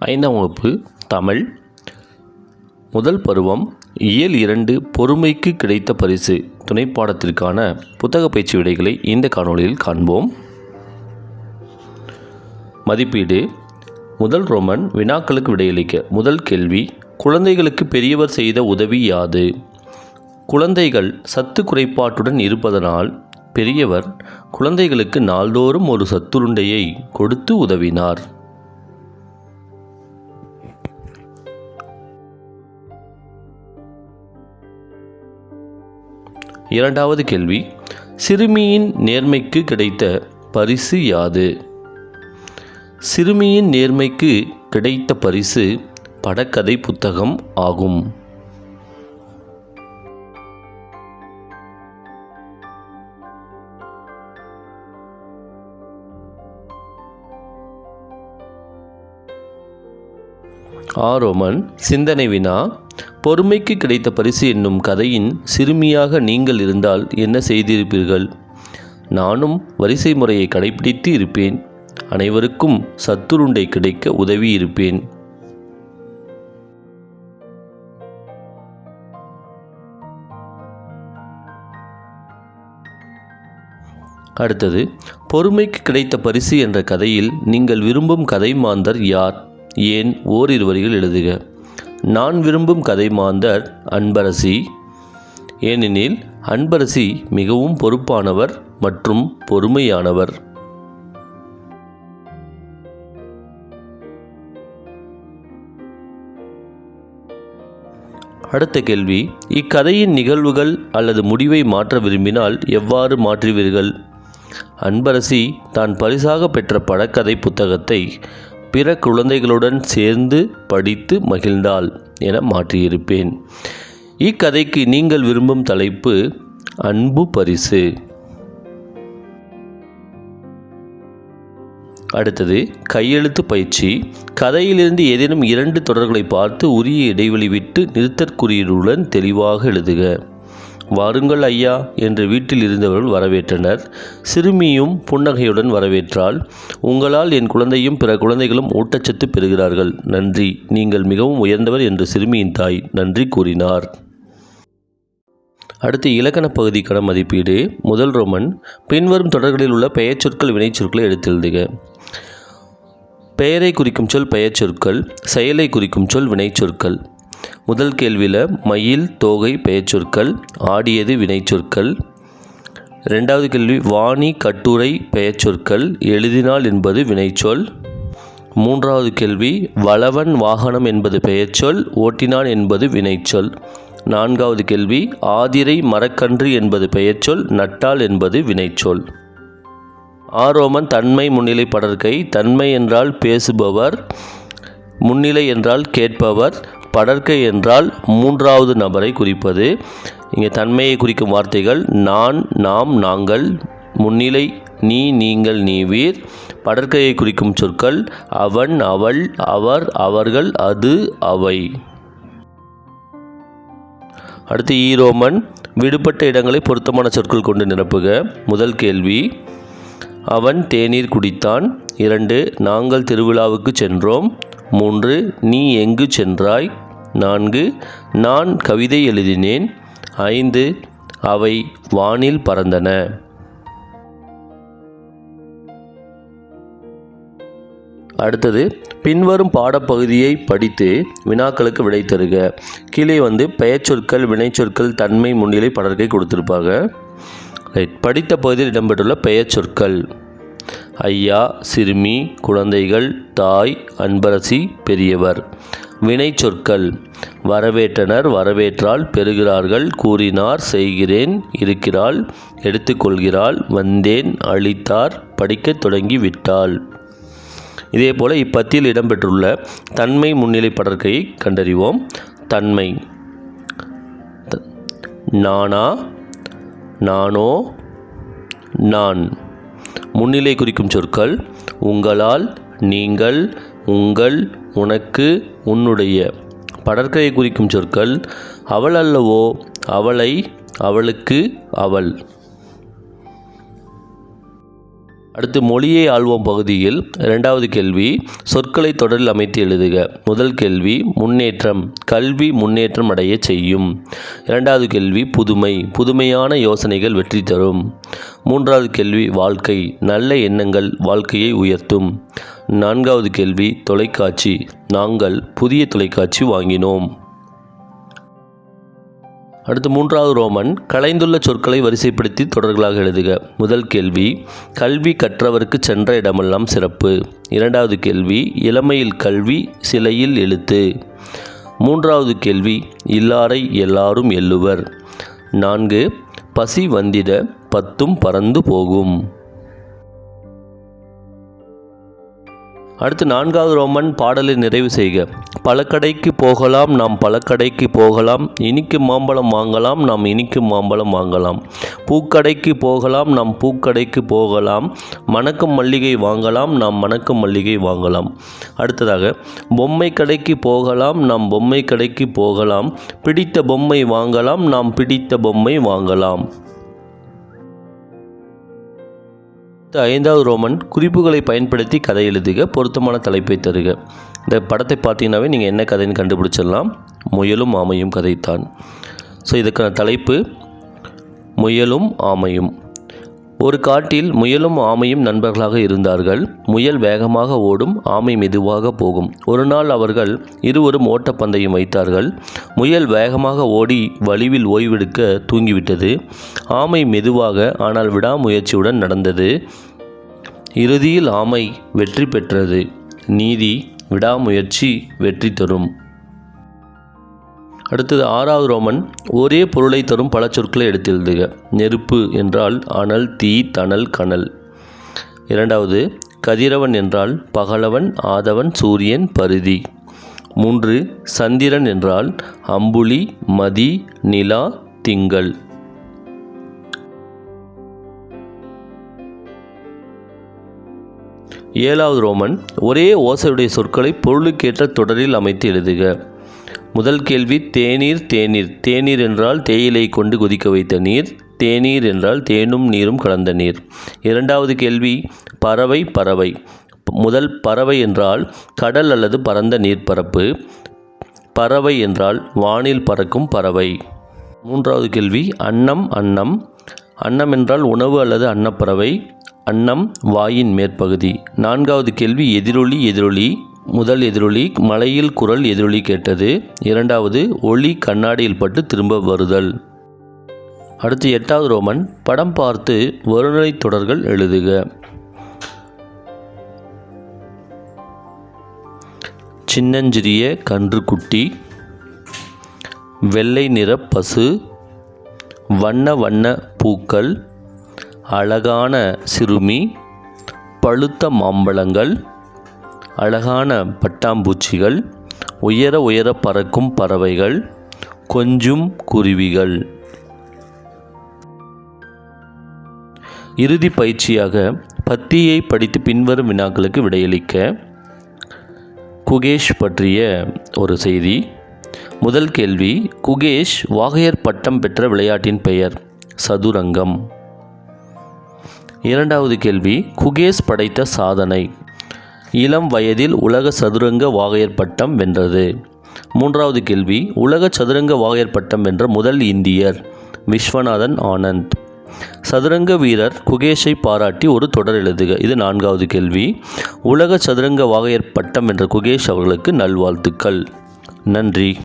ஐந்தாம் வகுப்பு தமிழ். முதல் பருவம் இயல் இரண்டு பொறுமைக்கு கிடைத்த பரிசு. துணைப்பாடத்திற்கான புத்தக பயிற்சி விடைகளை இந்த காணொளியில் காண்போம். மதிப்பீடு. முதல் ரோமன் வினாக்களுக்கு விடையளிக்க. முதல் கேள்வி குழந்தைகளுக்கு பெரியவர் செய்த உதவி யாது? குழந்தைகள் சத்து குறைபாட்டுடன் இருப்பதனால் பெரியவர் குழந்தைகளுக்கு நாள்தோறும் ஒரு சத்துருண்டையை கொடுத்து உதவினார். இரண்டாவது கேள்வி சிறுமியின் நேர்மைக்கு கிடைத்த பரிசு யாது? சிறுமியின் நேர்மைக்கு கிடைத்த பரிசு படக்கதை புத்தகம் ஆகும். ஆரோமன் சிந்தனை வினா பொறுமைக்கு கிடைத்த பரிசு என்னும் கதையின் சிறுமியாக நீங்கள் இருந்தால் என்ன செய்திருப்பீர்கள்? நானும் வரிசை முறையை கடைபிடித்து இருப்பேன். அனைவருக்கும் சத்துருண்டை கிடைக்க உதவி இருப்பேன். அடுத்தது பொறுமைக்கு கிடைத்த பரிசு என்ற கதையில் நீங்கள் விரும்பும் கதை மாந்தர் யார்? ஏன் ஓரிரு வரிகள் எழுதுக. நான் விரும்பும் கதை மாந்தர் அன்பரசி. ஏனெனில் அன்பரசி மிகவும் பொறுப்பானவர் மற்றும் பொறுமையானவர். அடுத்த கேள்வி இக்கதையின் நிகழ்வுகள் அல்லது முடிவை மாற்ற விரும்பினால் எவ்வாறு மாற்றுவீர்கள்? அன்பரசி தான் பரிசாக பெற்ற படக்கதை புத்தகத்தை பிற குழந்தைகளுடன் சேர்ந்து படித்து மகிழ்ந்தாள் என மாற்றியிருப்பேன். இக்கதைக்கு நீங்கள் விரும்பும் தலைப்பு அன்பு பரிசு. அடுத்தது கையெழுத்து பயிற்சி. கதையிலிருந்து ஏதேனும் இரண்டு தொடர்களை பார்த்து உரிய இடைவெளி விட்டு நிறுத்தற்குறியுடன் தெளிவாக எழுதுக. வாருங்கள் ஐயா என்று வீட்டில் இருந்தவர்கள் வரவேற்றனர். சிறுமியும் புன்னகையுடன் வரவேற்றால் உங்களால் என் குழந்தையும் பிற குழந்தைகளும் ஊட்டச்சத்து பெறுகிறார்கள். நன்றி. நீங்கள் மிகவும் உயர்ந்தவர் என்று சிறுமியின் தாய் நன்றி கூறினார். அடுத்து இலக்கண பகுதிக்கான மதிப்பீடு. முதல் ரோமன் பின்வரும் தொடர்களில் உள்ள பெயர்ச்சொற்கள் வினைச்சொற்களை எடுத்தெழுதுக. பெயரை குறிக்கும் சொல் பெயர்ச்சொற்கள். செயலை குறிக்கும் சொல் வினைச்சொற்கள். முதல் கேள்வியில் மயில் தோகை பெயர்ச்சொற்கள் ஆடியது வினைச்சொற்கள். ரெண்டாவது கேள்வி வாணி கட்டுரை பெயர்ச்சொற்கள் எழுதினால் என்பது வினைச்சொல். மூன்றாவது கேள்வி வளவன் வாகனம் என்பது பெயர்ச்சொல் ஓட்டினான் என்பது வினைச்சொல். நான்காவது கேள்வி ஆதிரை மரக்கன்று என்பது பெயர்ச்சொல் நட்டாள் என்பது வினைச்சொல். ஆரோமன் தன்மை முன்னிலை படர்க்கை தன்மை என்றால் பேசுபவர் முன்னிலை என்றால் கேட்பவர் படர்க்கை என்றால் மூன்றாவது நபரை குறிப்பது. இங்கே தன்மையை குறிக்கும் வார்த்தைகள் நான் நாம் நாங்கள் முன்னிலை நீ நீங்கள் நீவீர். படர்க்கையை குறிக்கும் சொற்கள் அவன் அவள் அவர் அவர்கள் அது அவை. அடுத்து ஈரோமன் விடுபட்ட இடங்களை பொருத்தமான சொற்கள் கொண்டு நிரப்புக. முதல் கேள்வி அவன் தேநீர் குடித்தான். இரண்டு நாங்கள் திருவிழாவுக்கு சென்றோம். மூன்று நீ எங்கு சென்றாய்? நான்கு நான் கவிதை எழுதினேன். ஐந்து அவை வானில் பறந்தன. அடுத்தது பின்வரும் பாடப்பகுதியை படித்து வினாக்களுக்கு விடை தருக. கீழே வந்து பெயர்ச்சொற்கள் வினைச்சொற்கள் தன்மை முன்னிலை படர்க்கை கொடுத்துருப்பாங்க. ரைட் படித்த பகுதியில் இடம்பெற்றுள்ள பெயர்ச்சொற்கள். ஐயா சிறுமி குழந்தைகள் தாய் அன்பரசி பெரியவர். வினைச்சொற்கள் வரவேற்றனர் வரவேற்றால் பெறுகிறார்கள் கூறினார் செய்கிறேன் இருக்கிறாள் எடுத்துக்கொள்கிறாள் வந்தேன் அளித்தார் படிக்கத் தொடங்கி விட்டாள் இதேபோல் இப்பத்தியில் இடம்பெற்றுள்ள தன்மை முன்னிலை படற்கையை கண்டறிவோம். தன்மை. நானா நானோ நான். முன்னிலை குறிக்கும் சொற்கள் உங்களால் நீங்கள் உங்கள் உனக்கு உன்னுடைய. படற்கையை குறிக்கும் சொற்கள் அவள் அல்லவோ அவளை அவளுக்கு அவள். அடுத்து மொழியை ஆழ்வோம் பகுதியில் இரண்டாவது கேள்வி சொற்களை தொடரில் அமைத்து எழுதுக. முதல் கேள்வி முன்னேற்றம் கல்வி முன்னேற்றம் அடைய செய்யும். இரண்டாவது கேள்வி புதுமை புதுமையான யோசனைகள் வெற்றி தரும். மூன்றாவது கேள்வி வாழ்க்கை நல்ல எண்ணங்கள் வாழ்க்கையை உயர்த்தும். நான்காவது கேள்வி தொலைக்காட்சி நாங்கள் புதிய தொலைக்காட்சி வாங்கினோம். அடுத்து மூன்றாவது ரோமன் கலைந்துள்ள சொற்களை வரிசைப்படுத்தி தொடர்களாக எழுதுக. முதல் கேள்வி கல்வி கற்றவருக்கு சென்ற இடமெல்லாம் சிறப்பு. இரண்டாவது கேள்வி இளமையில் கல்வி சிலையில் எழுத்து. மூன்றாவது கேள்வி இல்லாரை எல்லாரும் எள்ளுவர். நான்கு பசி வந்திட பத்தும் பறந்து போகும். அடுத்து நான்காவது ரோமன் பாடலை நிறைவு செய்க. பழக்கடைக்கு போகலாம் நாம் பழக்கடைக்கு போகலாம். இனிக்கும் மாம்பழம் வாங்கலாம் நாம் இனிக்கும் மாம்பழம் வாங்கலாம். பூக்கடைக்கு போகலாம் நாம் பூக்கடைக்கு போகலாம். மணக்கும் மல்லிகை வாங்கலாம் நாம் மணக்கும் மல்லிகை வாங்கலாம். அடுத்ததாக பொம்மை கடைக்கு போகலாம் நாம் பொம்மை கடைக்கு போகலாம். பிடித்த பொம்மை வாங்கலாம் நாம் பிடித்த பொம்மை வாங்கலாம். அடுத்த ஐந்தாவது ரோமன் குறிப்புகளை பயன்படுத்தி கதை எழுதுக பொருத்தமான தலைப்பை தருக. இந்த படத்தை பார்த்தீங்கன்னாவே நீங்கள் என்ன கதைன்னு கண்டுபிடிச்சிடலாம். முயலும் ஆமையும் கதைத்தான். ஸோ இதுக்கான தலைப்பு முயலும் ஆமையும். ஒரு காட்டில் முயலும் ஆமையும் நண்பர்களாக இருந்தார்கள். முயல் வேகமாக ஓடும் ஆமை மெதுவாக போகும். ஒரு நாள் அவர்கள் இருவரும் ஓட்டப்பந்தயம் வைத்தார்கள். முயல் வேகமாக ஓடி வலிவில் ஓய்வெடுக்க தூங்கிவிட்டது. ஆமை மெதுவாக ஆனால் விடாமுயற்சியுடன் நடந்தது. இறுதியில் ஆமை வெற்றி பெற்றது. நீதி விடாமுயற்சி வெற்றி தரும். அடுத்தது ஆறாவது ரோமன் ஒரே பொருளை தரும் பல சொற்களை எடுத்து எழுதுக நெருப்பு என்றால் அனல் தீ தணல் கனல். இரண்டாவது கதிரவன் என்றால் பகலவன் ஆதவன் சூரியன் பருதி. மூன்று சந்திரன் என்றால் அம்புலி மதி நிலா திங்கள். ஏழாவது ரோமன் ஒரே ஓசையுடைய சொற்களை பொருளுக்கேற்ற தொடரில் அமைத்து எழுதுக. முதல் கேள்வி தேநீர் தேநீர். தேநீர் என்றால் தேயிலை கொண்டு கொதிக்க வைத்த நீர். தேநீர் என்றால் தேனும் நீரும் கலந்த நீர். இரண்டாவது கேள்வி பறவை பறவை. முதல் பறவை என்றால் கடல் அல்லது பரந்த நீர்ப்பரப்பு. பறவை என்றால் வானில் பறக்கும் பறவை. மூன்றாவது கேள்வி அன்னம் அன்னம். அன்னம் என்றால் உணவு அல்லது அன்னப்பறவை. அன்னம் வாயின் மேற்பகுதி. நான்காவது கேள்வி எதிரொலி எதிரொலி. முதல் எதிரொலி மலையில் குரல் எதிரொலி கேட்டது. இரண்டாவது ஒளி கண்ணாடியில் பட்டு திரும்ப வருதல். அடுத்து எட்டாவது ரோமன் படம் பார்த்து வருணனை தொடர்கள் எழுதுக. சின்னஞ்சிறிய கன்றுக்குட்டி வெள்ளை நிற பசு வண்ண வண்ண பூக்கள் அழகான சிறுமி பழுத்த மாம்பழங்கள் அழகான பட்டாம்பூச்சிகள் உயர உயர பறக்கும் பறவைகள் கொஞ்சும் குருவிகள். இறுதி பயிற்சியாக பத்தியை படித்து பின்வரும் வினாக்களுக்கு விடையளிக்க குகேஷ் பற்றிய ஒரு செய்தி. முதல் கேள்வி குகேஷ் வாகையர் பட்டம் பெற்ற விளையாட்டின் பெயர் சதுரங்கம். இரண்டாவது கேள்வி குகேஷ் படைத்த சாதனை. இளம் வயதில் உலக சதுரங்க வாகையர் பட்டம் வென்றது. மூன்றாவது கேள்வி உலக சதுரங்க வாகையர் பட்டம் வென்ற முதல் இந்தியர் விஸ்வநாதன் ஆனந்த். சதுரங்க வீரர் குகேஷை பாராட்டி ஒரு தொடர் எழுதுக. இது நான்காவது கேள்வி உலக சதுரங்க வாகையர் பட்டம் வென்ற குகேஷ் அவர்களுக்கு நல்வாழ்த்துக்கள். நன்றி.